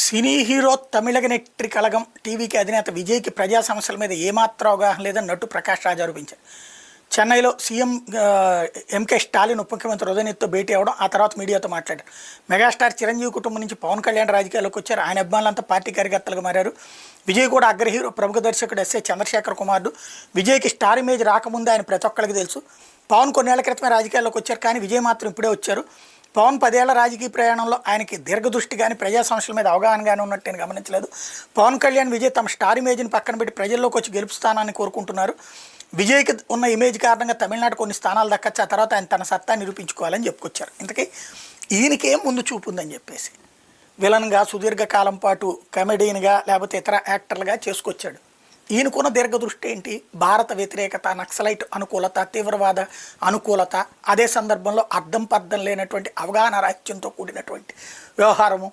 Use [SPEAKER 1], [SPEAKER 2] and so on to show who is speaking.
[SPEAKER 1] Cine hero తమిళగనెట్రి కలగం. టీవీకి అధినేత విజయ్కి ప్రజా సమస్యల మీద ఏమాత్రం అవగాహన లేదని నటు ప్రకాష్ రాజ్ ఆరోపించారు. చెన్నైలో సీఎం ఎంకే స్టాలిన్ ఉప ముఖ్యమంత్రి ఉదయనిత్తో భేటీ అవ్వడం ఆ తర్వాత మీడియాతో మాట్లాడారు. మెగాస్టార్ చిరంజీవి కుటుంబం నుంచి పవన్ కళ్యాణ్ రాజకీయాల్లోకి వచ్చారు. ఆయన అభిమానులంతా పార్టీ కార్యకర్తలుగా మారారు. విజయ్ కూడా అగ్రహీరో ప్రముఖ దర్శకుడు ఎస్ఏ చంద్రశేఖర్ కుమారుడు. విజయ్కి స్టార్ ఇమేజ్ రాకముందే ఆయన ప్రతి ఒక్కరికి తెలుసు. పవన్ కొన్నేళ్ళ క్రితమే రాజకీయాల్లోకి వచ్చారు కానీ విజయ్ మాత్రం ఇప్పుడే వచ్చారు. పవన్ పదేళ్ళ రాజకీయ ప్రయాణంలో ఆయనకి దీర్ఘదృష్టి కానీ ప్రజా సమస్యల మీద అవగాహన కానీ ఉన్నట్టు నేను గమనించలేదు. పవన్ కళ్యాణ్ విజయ్ తమ స్టార్ ఇమేజ్ని పక్కన పెట్టి ప్రజల్లోకి వచ్చి గెలుపుస్తానని కోరుకుంటున్నారు. విజయ్కి ఉన్న ఇమేజ్ కారణంగా తమిళనాడు కొన్ని స్థానాలు దక్కచ్చు ఆ తర్వాత ఆయన తన సత్తా నిరూపించుకోవాలని చెప్పుకొచ్చారు. ఇంతకీ ఈయనకేం ముందు చూపుందని చెప్పేసి? విలన్గా సుదీర్ఘకాలం పాటు కమెడీన్గా లేకపోతే ఇతర యాక్టర్లుగా చేసుకొచ్చాడు. ఈయనకున్న దీర్ఘదృష్టి ఏంటి? భారత వ్యతిరేకత నక్సలైట్ అనుకూలత తీవ్రవాద అనుకూలత అదే సందర్భంలో అర్థం పర్థం లేనటువంటి అవగాహన రాహిత్యంతో కూడినటువంటి వ్యవహారము.